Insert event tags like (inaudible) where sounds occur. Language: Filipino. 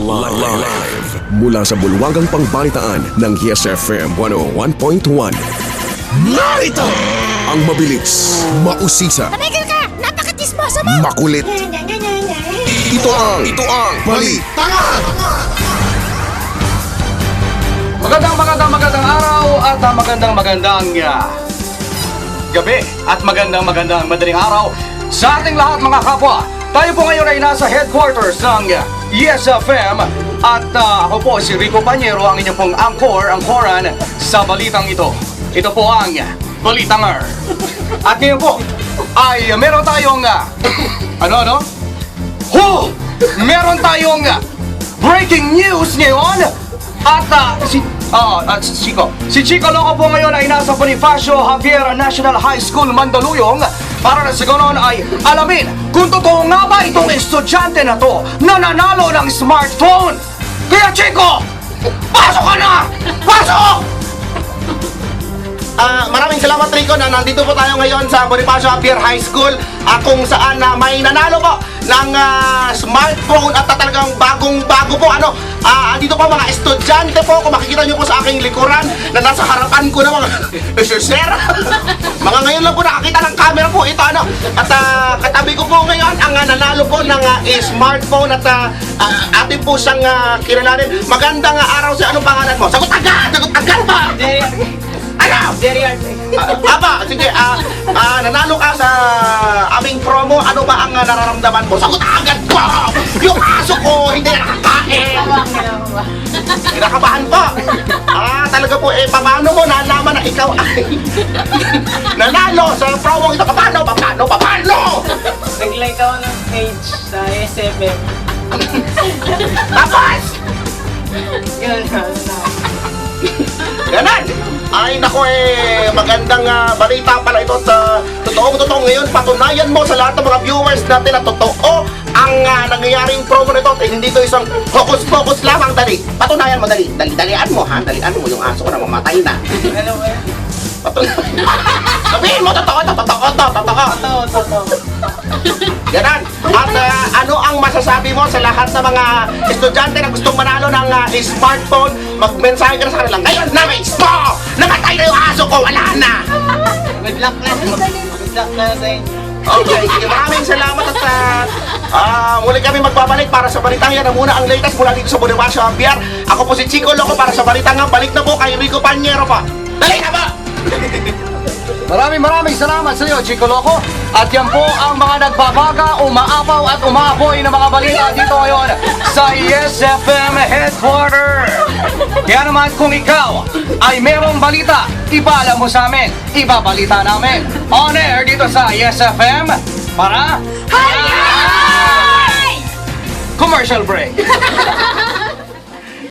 Live mula sa bulwagang pangbalitaan ng Yes FM 101.1. Narito ang mabilis, mausisa, Tumigil ka! Napakatismoso mo! makulit. Ito ang, ito ang Balitangan! Magandang magandang magandang araw at ah, magandang magandang ah, gabi at magandang magandang madaling araw sa ating lahat mga kapwa. Tayo po ngayon ay nasa headquarters ng ah, ESFM at ah, ako po si Rico Panyero ang inyong pong angkor, angkoran sa balitang ito. Ito po ang Balitanger. At ngayon po ay meron tayong ah, ano ano? Ho! Meron tayong ah, breaking news ngayon at ah, si Ah, at si Chico. Si Chico Loco po ngayon ay nasa Bonifacio Javier National High School, Mandaluyong para na sa ay alamin kung totoo nga ba itong estudyante na to na nanalo ng smartphone. Kaya Chico, pasok ka na! Pasok! Ah, maraming salamat Rico na nandito po tayo ngayon sa Bonifacio Javier High School. Ah, kung saan na may nanalo po ng ah, smartphone at talagang bagong bago po. Ano? Ah dito po mga estudyante po. Kung makikita niyo po sa aking likuran na nasa harapan ko na mga (laughs) sir mga ngayon lang po nakakita ng camera po. Ito ano? At ah, katabi ko po ngayon ang ah, nanalo po ng ah, smartphone at ah, ah, atin po siyang uh, kilalanin. Magandang ah, araw sa anong pangalan mo? Sagot agad ano? Ah, Aba, sige, ah, ah, nanalo ka sa aming promo. Ano ba ang ah, nararamdaman mo? Sagot agad ko! Yung aso ko, hindi na nakakain! Kinakabahan po! Ah, talaga po, eh, paano mo nalaman na ikaw ay nanalo sa promo ito? Paano? Paano? Paano? Nag-like ako ng page sa SFM. Tapos! Na. Ganon! Ay nako eh, magandang ah, balita pala ito sa totoong totoo ngayon. Patunayan mo sa lahat ng mga viewers natin na totoo ang ah, nangyayaring promo nito at hindi ito isang focus-focus lamang. Dali, patunayan mo dali. Dali, dalian mo ha. Dalian mo yung aso ko na mamatay na. Ba yan? Patunayan. Sabihin mo, totoo to, totoo to, totoo. Totoo, totoo. Ganon. At ah, ano ang masasabi mo sa lahat ng mga estudyante na gustong manalo ng ah, smartphone? Magmensahe ka na sa kanila. Ngayon na, ko, wala na! Good luck na. Good luck na sa inyo. Okay, maraming salamat at ah, ah, muli kami magbabalik para sa balitang yan. Ang muna ang latest mula dito sa Bonifacio Ampiar. Ako po si Chico Loco para sa balitang nga. Balik na po kay Rico Panyero pa. Dali na ba? (laughs) Maraming maraming salamat sa iyo, Chico Loco. At yan po ang mga nagbabaga, umaapaw at umaapoy na mga balita dito ngayon sa ESFM Headquarter. Kaya naman kung ikaw ay merong balita, ipaalam mo sa amin, ibabalita namin. On air dito sa ESFM para... Commercial break. (laughs)